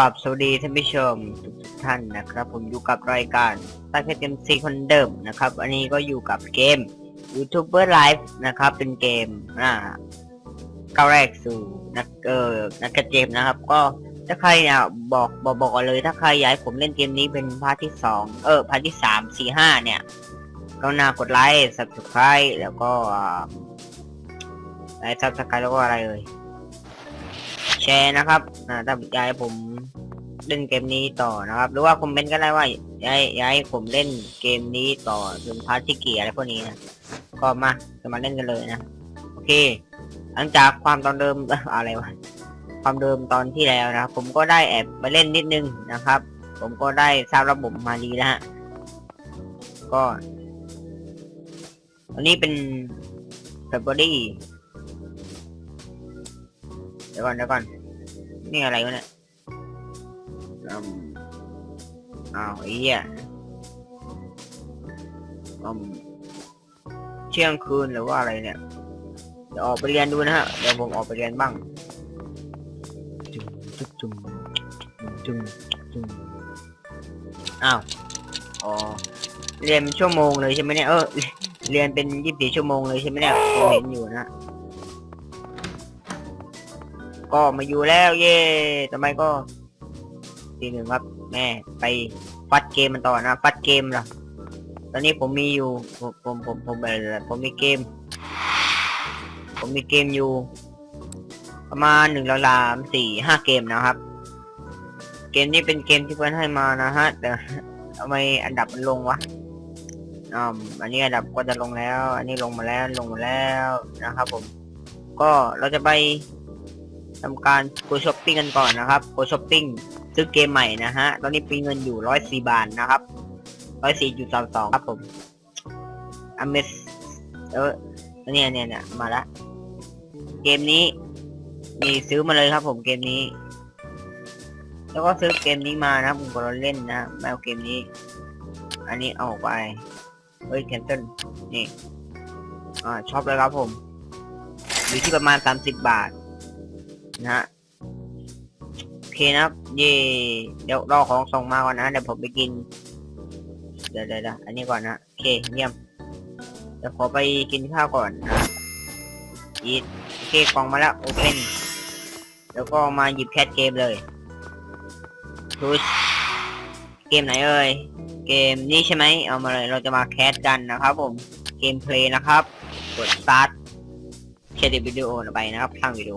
ราบสวัสดีท่านผู้ชมทุกท่านนะครับ ผมอยู่กับรายการตั้งแต่เต็มซีคนเดิมนะครับอันนี้ก็อยู่กับเกม YouTuber Live นะครับ เป็นเกมอ่าก้าวแรกสู่นักเออนักเกมนะครับ ก็ถ้าใครเนี่ยบอกบอกบอกเลย ถ้าใครอยากให้ผมเล่นเกมนี้เป็นพาร์ทที่สองเออพาร์ทที่สามสี่ห้าเนี่ยก็น่ากดไลค์ subscribe แล้วก็ไลค์ subscribe แล้วก็อะไรเอ่ย แชร์นะครับอ่าถ้าอยากให้ผมเล่นเกมนี้ต่อนะครับ หรือว่าคอมเมนต์ก็ได้ว่าอยากให้อยากให้ผมเล่นเกมนี้ต่อถึงพาร์ทที่กี่อะไรพวกนี้นะก็มาจะมาเล่นกันเลยนะโอเค หลังจากความตอนเดิม อะไรวะความเดิมตอนที่แล้วนะครับผมก็ได้แอบไปเล่นนิดนึงนะครับ ผมก็ได้ทราบระบบมาดีนะฮะก็อันนี้เป็นเฟบรี เดี๋ยวก่อนเดี๋ยวก่อน นี่อะไรวะเนี่ยอืมอ้าวไอ้เหี้ยอืมเที่ยงคืนหรือว่าอะไรเนี่ย เดี๋ยวออกไปเรียนดูนะฮะ เดี๋ยวผมออกไปเรียนบ้าง จุ่มจุ่มจุ่มจุ่มจุ่มอ้าว อ๋อ เรียนเป็นชั่วโมงเลยใช่ไหมเนี่ย เออ เรียนเป็นยี่สิบสี่ชั่วโมงเลยใช่ไหมเนี่ยผมเห็นอยู่นะ ก็มาอยู่แล้วเย่ทำไมก็ทีหนึ่งครับ แม่ไปฟัดเกมมันต่อนะฟัดเกมล่ะ ตอนนี้ผมมีอยู่ ผมผมผมผมอะไรผมมีเกม ผมมีเกมอยู่ ประมาณหนึ่งลามสี่ห้าเกมนะครับ เกมนี้เป็นเกมที่เพื่อนให้มานะฮะ แต่ทำไมอันดับมันลงวะอ่าอันนี้อันดับก็จะลงแล้ว อันนี้ลงมาแล้วลงมาแล้วนะครับผม ก็เราจะไป ทำการโกช้อปปิ้งกันก่อนนะครับโกช้อปปิ้งซื้อเกมใหม่นะฮะ ตอนนี้มีเงินอยู่ร้อยสี่บาทนะครับร้อยสี่จุดสามสองครับผมอเมสเออเนี่ยเนี่ยเนี่ยมาละ เกมนี้ มีซื้อมาเลยครับผมเกมนี้ แล้วก็ซื้อเกมนี้มานะผมก็เล่นนะไม่เอาเกมนี้ อันนี้เอาออกไป เฮ้ยแคนเซิลนี่ อ่าชอบเลยครับผม อยู่ที่ประมาณสามสิบบาท นะฮะโอเคนะครับเย่เดี๋ยวรอของส่งมาก่อนนะเดี๋ยวผมไปกิน เดี๋ยวเดี๋ยวอันนี้ก่อนนะโอเคเยี่ยมเดี๋ยวขอไปกินข้าวก่อนนะอีทโอเคกล่องมาแล้วโอเพนแล้วก็มาหยิบแคทเกมเลยทูเกมไหนเอ่ยเกมนี้ใช่ไหมเอามาเลยเราจะมาแคสกันนะครับผมเกมเพลย์นะครับ กด start เครดิตวิดีโอไปนะครับทางวิดีโอ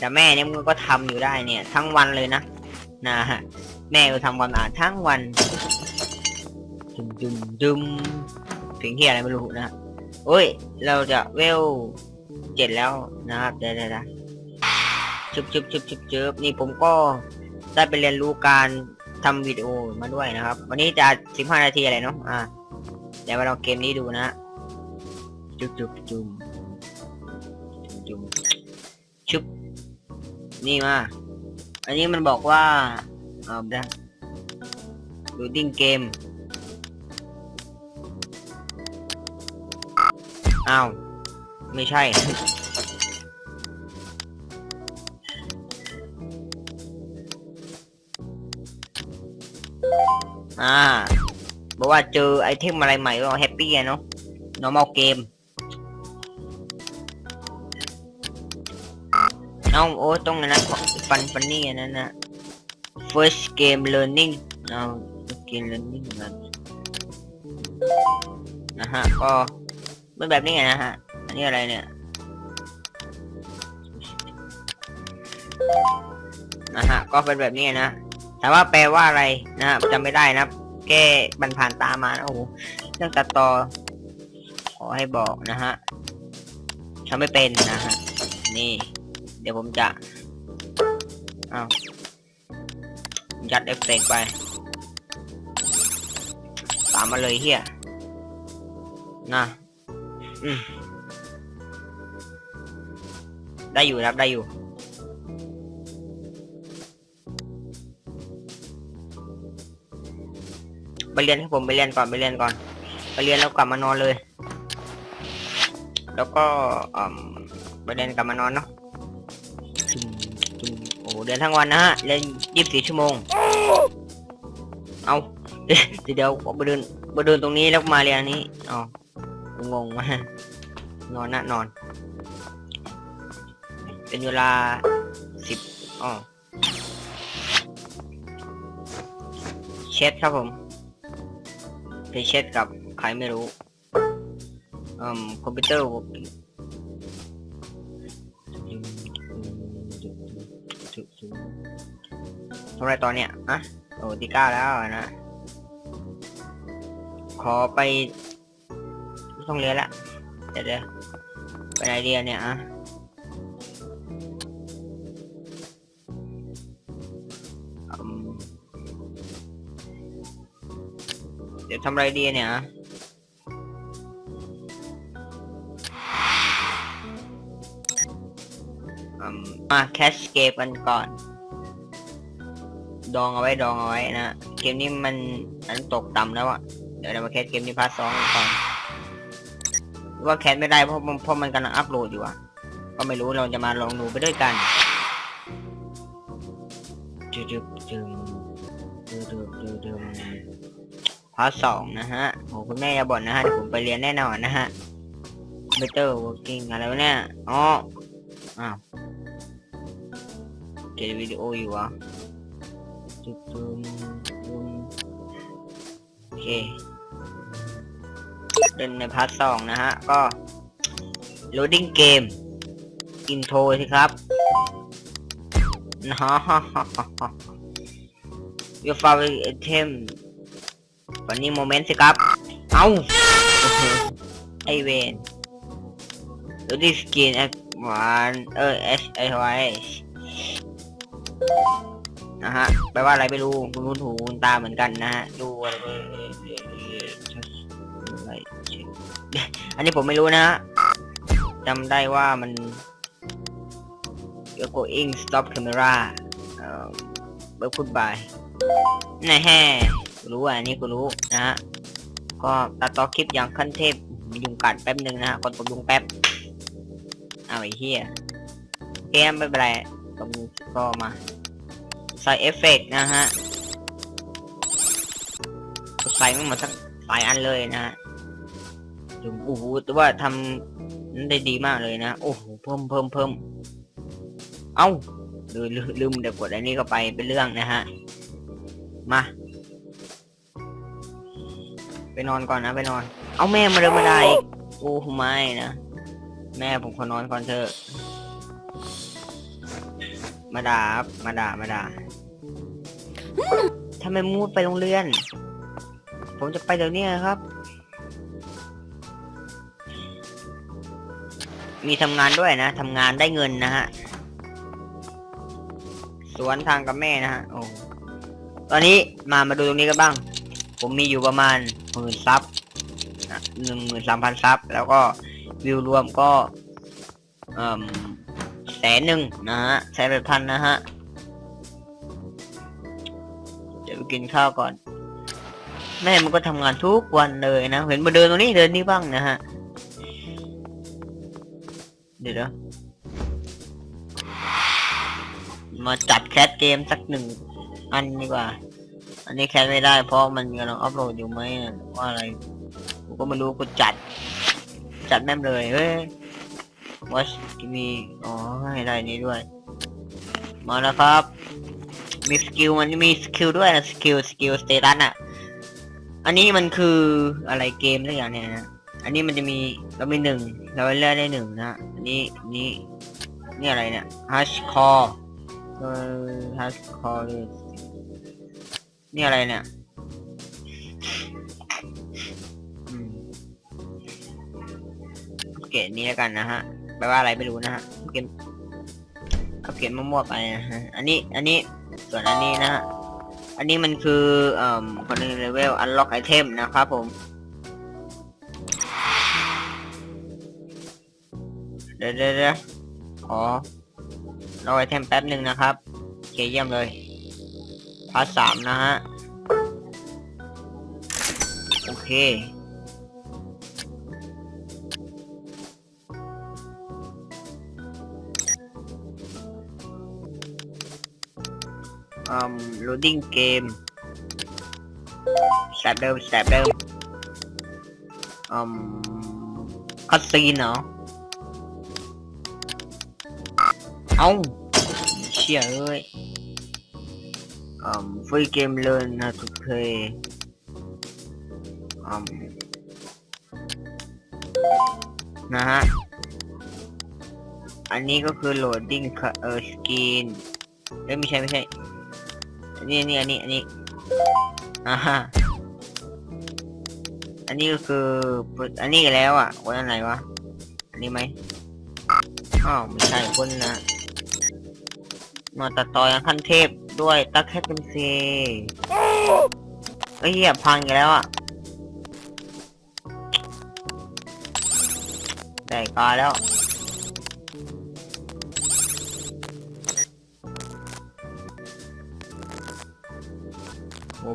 แต่แม่เนี่ยมันก็ทำอยู่ได้เนี่ย ทั้งวันเลยนะนะฮะแม่ก็ทำความสะอาดทั้งวันจุมจุมจุมเสียงที่อะไรไม่รู้นะโอ้ย เราจะเวลเจ็ดแล้วนะครับเดี๋ยวเดี๋ยวจุบจุบจุบจุบจุบนี่ผมก็ได้ไปเรียนรู้การทำวิดีโอมาด้วยนะครับ วันนี้จะสิบห้านาทีอะไรเนาะอ่าเดี๋ยวมาลองเกมนี้ดูนะฮะจุบจุบจุมจุมชุบ นี่มา อันนี้มันบอกว่าเอาได้ดูดิ้งเกมอ้าว ไม่ใช่ อ่าบอกว่าเจอไอเทมอะไรใหม่ก็แฮปปี้เนาะ normal game เอาโอ้ตรงนั้นฟันฟันนี่อันนั้นนะ first game learning เอา game learning นะนะฮะ ก็เป็นแบบนี้ไงนะฮะ อันนี้อะไรเนี่ย นะฮะ ก็เป็นแบบนี้นะถามว่าแปลว่าอะไรนะจำไม่ได้นะแก้บันผ่านตามานะโอ้โหเรื่องตัดต่อ ขอให้บอกนะฮะทำไม่เป็นนะฮะ นี่ ดี๋ยวผมจะอ้าวยัดเอฟเฟกต์ไป ตามมาเลยเฮียนะอืมได้อยู่ครับได้อยู่ ไปเรียนครับผมไปเรียนก่อนไปเรียนก่อน ไปเรียนแล้วกลับมานอนเลย แล้วก็อืมไปเรียนกลับมานอนเนาะ จุ่มจุ่มโอ้โหเรียนทั้งวันนะฮะเรียนยี่สิบสี่ชั่วโมง เอาเดี๋ยวเดี๋ยวไปเดินไปเดินตรงนี้แล้วมาเรียนนี้อ๋องงมากนอนนะนอน เป็นเวลาสิบอ๋อเช็ดครับผมไปเช็ดกับใครไม่รู้อืมคอมพิวเตอร์ ทำไรตอนเนี้ยอะโอ้ที่เก้าแล้วนะ ขอไปต้องเรียนละเดี๋ยวเดี๋ยวไปไหนเรียนเนี่ยอะเดี๋ยวทำไรดีเนี่ย มาแคชเกมกันก่อน ดองเอาไว้ดองเอาไว้นะ เกมนี้มันมันตกต่ำแล้วอะเดี๋ยวเรามาแคสเกมนี้พาร์ทสองก่อน ว่าแคสไม่ได้เพราะมันเพราะมันกำลังอัพโหลดอยู่อะก็ไม่รู้เราจะมาลองดูไปด้วยกันจึ๊บจึ๊บจึ๊บจึ๊บจึ๊บจึ๊บพาร์ทสองนะฮะโหคุณแม่อย่าบ่นนะฮะเดี๋ยวผมไปเรียนแน่นอนนะฮะ Better Working อะไรเนี่ย อ๋อ อ้าว เกมวิดีโออยู่วะจุดจุมจุมโอเคเล่นในพาร์ทสองนะฮะ ก็ loading game intro สิครับนะฮะ your favorite item วันนี้โมเมนต์สิครับ เอาไอเวน loading skin at one เออ H I Y นะฮะแปลว่าอะไรไม่รู้คุณรู้หูคุณตาเหมือนกันนะฮะดูอะไรอะไรอันนี้ผมไม่รู้นะฮะจำได้ว่ามัน You're going stop camera เอ่อเบิร์พูดบายนะแฮ่รู้อะอันนี้กูรู้นะฮะก็ตัดต่อคลิปอย่างขั้นเทพยุงกัดแป๊บหนึ่งนะฮะกดกดยุงแป๊บเอาไอ้เหี้ยเกมไม่เป็นไร ก็มีก็มาใส่เอฟเฟกต์นะฮะใส่ไม่หมดสักหลายอันเลยนะฮะโอ้โหแต่ว่าทำนั้นได้ดีมากเลยนะ โอ้โห เพิ่มเพิ่มเพิ่มเอ้าลืมลืมลืมเดี๋ยวกดอันนี้เข้าไปเป็นเรื่องนะฮะ มา ไปนอนก่อนนะไปนอน เอาแม่มาเดินมาได้อีกโอ้ไม่นะ แม่ผมขอนอนก่อนเถอะ มาด่าครับมาด่ามาด่าทำไมมูดไปโรงเรียน ผมจะไปเดี๋ยวนี้ครับ มีทำงานด้วยนะทำงานได้เงินนะฮะ สวนทางกับแม่นะฮะ โอ้ ตอนนี้มามาดูตรงนี้กันบ้าง ผมมีอยู่ประมาณหมื่นซับหนึ่งหมื่นสามพันซับ แล้วก็วิวรวมก็ เอ่ม แสนหนึ่งนะฮะแสนแปพันนะฮะ เดี๋ยวไปกินข้าวก่อน แม่มันก็ทำงานทุกวันเลยนะ เห็นมาเดินตรงนี้เดินนี่บ้างนะฮะ เดี๋ยวนะมาจัดแคสเกมสักหนึ่งอันดีกว่า อันนี้แคสไม่ได้เพราะมันกำลังอัพโหลดอยู่ไหมว่าอะไร กูก็ไม่รู้กูจัด จัดแม่มเลยเฮ้ย watch มีอ๋อให้ได้นี้ด้วย มาแล้วครับ มีสกิลมันมีสกิลด้วยนะสกิลสกิลสเตตัสอะ อันนี้มันคืออะไรเกมอะไรอย่างเนี้ยนะ อันนี้มันจะมีเรามีหนึ่งเราเลือกได้หนึ่งนะอันนี้นี้นี่อะไรเนี่ย hash core เออ hash core เลยนี่อะไรเนี่ยโอเคนี่แล้วกันนะฮะ แปลว่าอะไรไม่รู้นะฮะเกมเอาเกมมั่วๆไปนะฮะอันนี้อันนี้ส่วนอันนี้นะฮะอันนี้มันคือเอ่อคนหนึ่งเลเวล unlock item นะครับผมเดี๋ยวเดี๋ยวอรอไอเทมแป๊บหนึ่งนะครับเคเยี่ยมเลยพาร์ทสามนะฮะ โอเค อืม loading game แตปเดิมแตปเดิม อืมคัสซีนเหรอ เอาเชี่ยเอ้ย อืม free game learn how to play อืม นะฮะ อันนี้ก็คือ loading ค่ะเออ skin เอ้ยไม่ใช่ไม่ใช่ นนี้อันนี้อันนี้อันนี้อ่าฮะอันนี้ก็คืออันนี้อีกแล้วอะคนอันไหนวะอันนี้ไหมอ้าวไม่ใช่คนนะมาตัดต่อย่างขั้นเทพด้วยตักแคทเป็นเซเอ้ยเหี้ยพังอีกแล้วอะได้กาแล้ว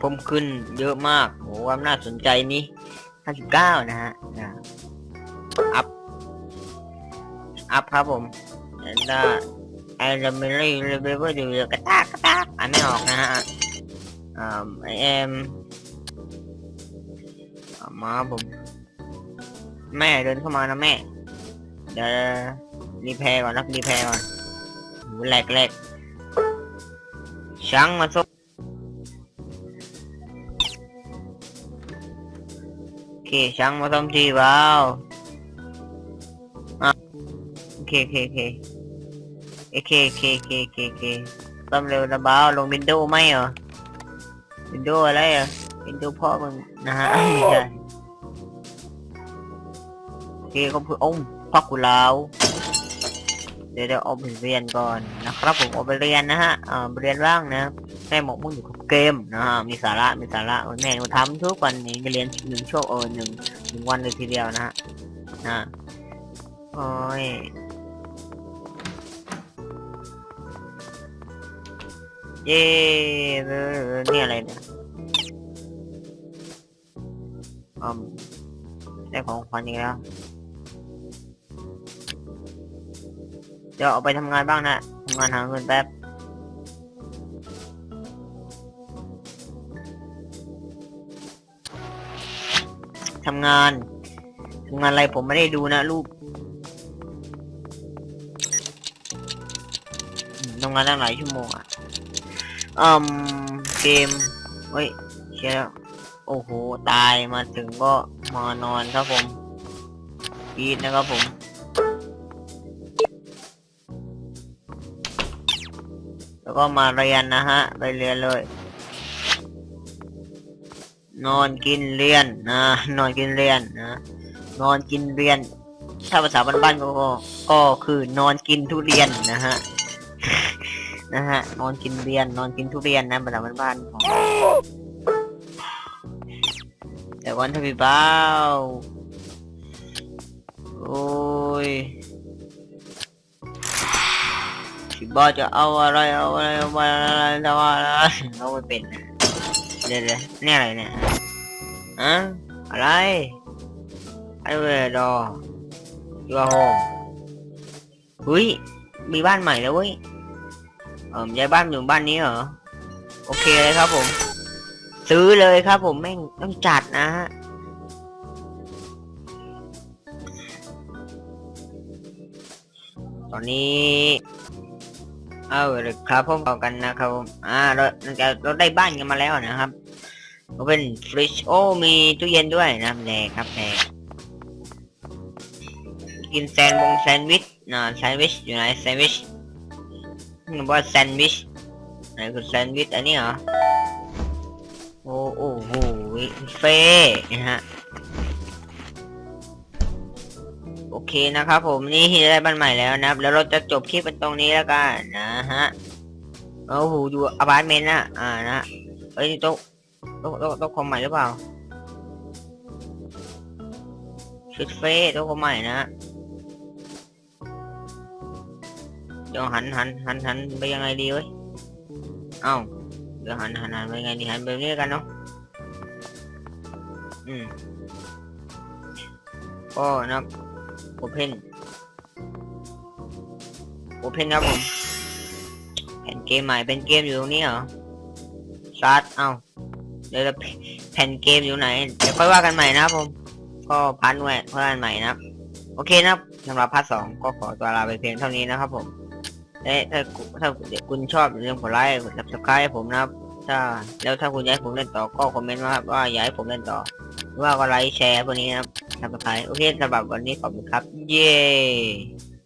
เพิ่มขึ้นเยอะมากโหความน่าสนใจนี่59 นะฮะอัพ อัพครับผมแล้วไอเรเมลี่เรเบเบอร์ดูกระตากกระตากอ่านไม่ออกนะฮะอ่าไอเอ็มมาผม แม่เดินเข้ามานะแม่ เดี๋ยวรีแพร์ก่อนนะรีแพร์ก่อนหูแหลกแหลกช้างมาซุก เคช้างมาซ่อมทีเปล่าอะโอเคโอเคโอเคโอเคโอเคโอเคโอเคโอเคซ่อมเร็วนะเบาวลงวินโดว์ไหมเหรอวินโดว์อะไรเหรอวินโดว์พ่อมึงนะฮะไม่ใช่โอเคก็คือองค์พ่อกุลาวเดี๋ยวเดี๋ยวเอาไปเรียนก่อนนะครับผมเอาไปเรียนนะฮะอ่าเรียนว่างนะ แม่หมกมุ่งอยู่กับเกมนะฮะมีสาระมีสาระแม่หนูทำทุกวันนี้เรียนหนึ่งชั่วโมงหนึ่งหนึ่งวันเลยทีเดียวนะฮะนะโอ้ยเย้เนี่อะไรเนี่ยอืมได้ของขวัญอีกแล้วเดี๋ยวออกไปทำงานบ้างนะทำงานหาเงินแป๊บ ทำงานทำงานอะไรผมไม่ได้ดูนะรูปทำงานตั้งหลายชั่วโมงอะอืมเกมเฮ้ยเชียแล้วโอ้โห ตายมาถึงก็มานอนครับผมปีดนะครับผมแล้วก็มาเรียนนะฮะ ไปเรียนเลย นอนกินเรียนนะนอนกินเรียนนะนอนกินเรียน ถ้าภาษาบ้านๆก็ก็คือนอนกินทุเรียนนะฮะนะฮะนอนกินเรียน นอนกินทุเรียนนะภาษาบ้านๆของแต่วันทวีเบ้าโอ้ยสิบอจะเอาอะไรเอาอะไรเอาอะไรเอาอะไรเอาไม่เป็นนะ เดี๋ยวเดี๋ยวนี่อะไรเนี่ยอะอะไรไอเวดอยูโฮมเฮ้ย มีบ้านใหม่แล้วเว้ย เออย้ายบ้านอยู่บ้านนี้เหรอ โอเคเลยครับผม ซื้อเลยครับผมแม่งต้องจัดนะฮะตอนนี้ เอาเลยครับพบกันนะครับอ่าเราเราเราได้บ้านกันมาแล้วนะครับก็เป็นฟริชโอ้มีตู้เย็นด้วยนะแดกครับแดกกินแซนด์วงแซนด์วิชนะแซนด์วิชอยู่ไหนแซนด์วิชนึกว่าแซนด์วิชไหนคือแซนด์วิชอันนี้เหรอโอ้โอ้โหเฟ่นะฮะ เคนะครับผมนี่ได้บ้านใหม่แล้วนะครับ แล้วเราจะจบคลิปเป็นตรงนี้แล้วกันนะฮะโอ้โหอยู่อพาร์ตเมนต์นะอ่านะเอ้ยโต๊ะโต๊ะโต๊ะโต๊ะคอมใหม่หรือเปล่าชุดเฟ่โต๊ะคอมใหม่นะเดี๋ยวหันหันหันหันไปยังไงดีเว้ยเอ้าเดี๋ยวหันหันหันไปยังไงดีหันไปนี้กันเนาะอืมก็นะ ครับ Open Open ครับผมแผ่นเกมใหม่เป็นเกมอยู่ตรงนี้เหรอซัดเอ้าเดี๋ยวจะแผ่นเกมอยู่ไหนเดี๋ยวค่อยว่ากันใหม่นะครับผม ก็พันไว้ค่อยว่ากันใหม่นะครับ โอเคนะครับสำหรับพาร์ทสองก็ขอตัวลาไปเพียงเท่านี้นะครับผมและถ้าถ้าคุณชอบอย่าลืมกดไลค์กด subscribe ให้ผมนะครับ ถ้าแล้วถ้าคุณอยากให้ผมเล่นต่อก็คอมเมนต์มาครับว่าอยากให้ผมเล่นต่อหรือว่าก็ไลค์แชร์พวกนี้นะครับ subscribe โอเคสำหรับวันนี้ขอบคุณครับ เย้